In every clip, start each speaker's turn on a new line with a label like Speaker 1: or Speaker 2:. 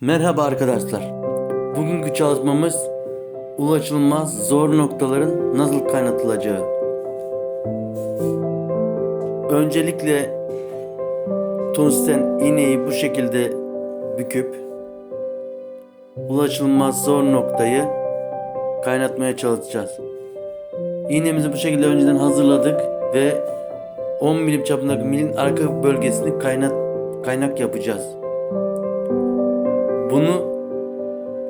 Speaker 1: Merhaba arkadaşlar. Bugünkü çalışmamız ulaşılmaz zor noktaların nasıl kaynatılacağı. Öncelikle tungsten iğneyi bu şekilde büküp ulaşılmaz zor noktayı kaynatmaya çalışacağız. İğnemizi bu şekilde önceden hazırladık ve 10 milim çapındaki milin arka bölgesini kaynat kaynak yapacağız. Bunu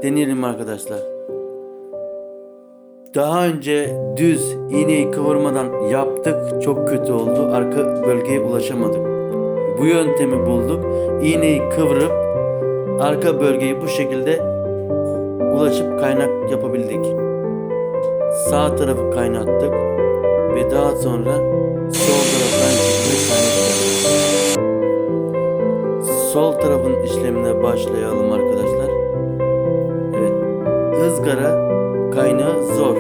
Speaker 1: deneyelim arkadaşlar. Daha önce düz iğneyi kıvırmadan yaptık. Çok kötü oldu. Arka bölgeye ulaşamadık. Bu yöntemi bulduk. İğneyi kıvırıp arka bölgeyi bu şekilde ulaşıp kaynak yapabildik. Sağ tarafı kaynattık ve daha sonra sol taraftan şekilde kaynattık. Sol tarafın işlemine başlayalım arkadaşlar. Izgara kaynağı zor.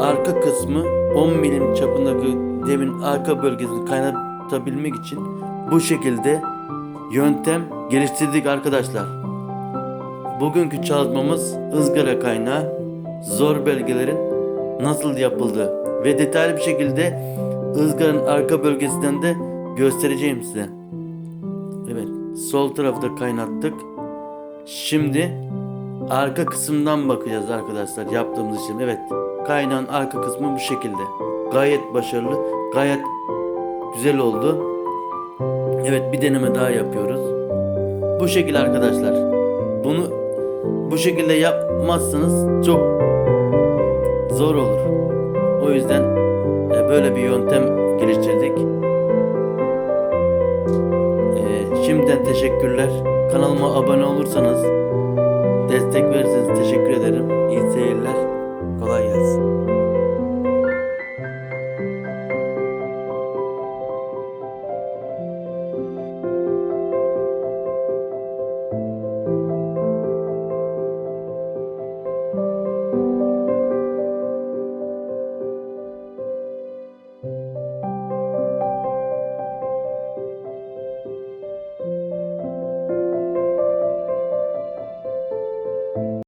Speaker 1: Arka kısmı 10 milim çapındaki demin arka bölgesini kaynatabilmek için bu şekilde yöntem geliştirdik arkadaşlar. Bugünkü çalışmamız ızgara kaynağı zor belgelerin nasıl yapıldığı ve detaylı bir şekilde ızgaranın arka bölgesinden de göstereceğim size. Evet, sol tarafı da kaynattık. Şimdi arka kısımdan bakacağız arkadaşlar yaptığımız işlem. Evet, kaynağın arka kısmı bu şekilde. Gayet başarılı, gayet güzel oldu. Evet, bir deneme daha yapıyoruz. Bu şekilde arkadaşlar. Bunu bu şekilde yapmazsanız çok zor olur. O yüzden e, böyle bir yöntem geliştirdik. Ee, şimdiden teşekkürler. Kanalıma abone olursanız destek verirseniz teşekkür ederim. İyi seyirler.